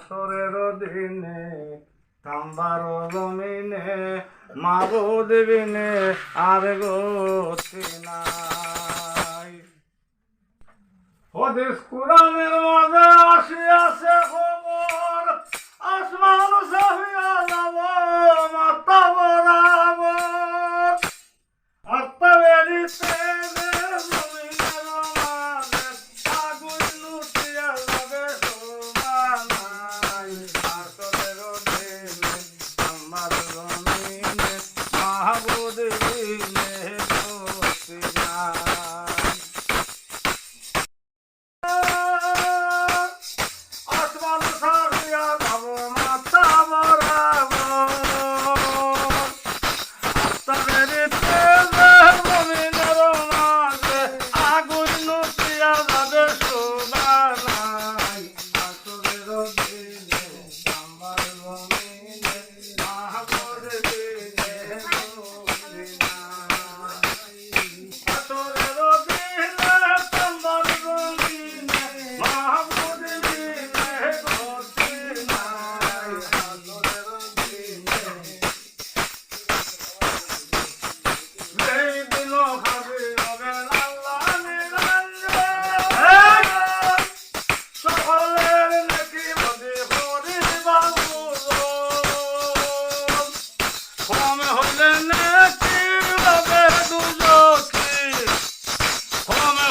আসরের দিনে থাম্বার জমিনে মাগো দেবিনে আর গতি নাই। হদিস কোরআনের মাঝে আসিয়াছে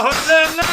What's that?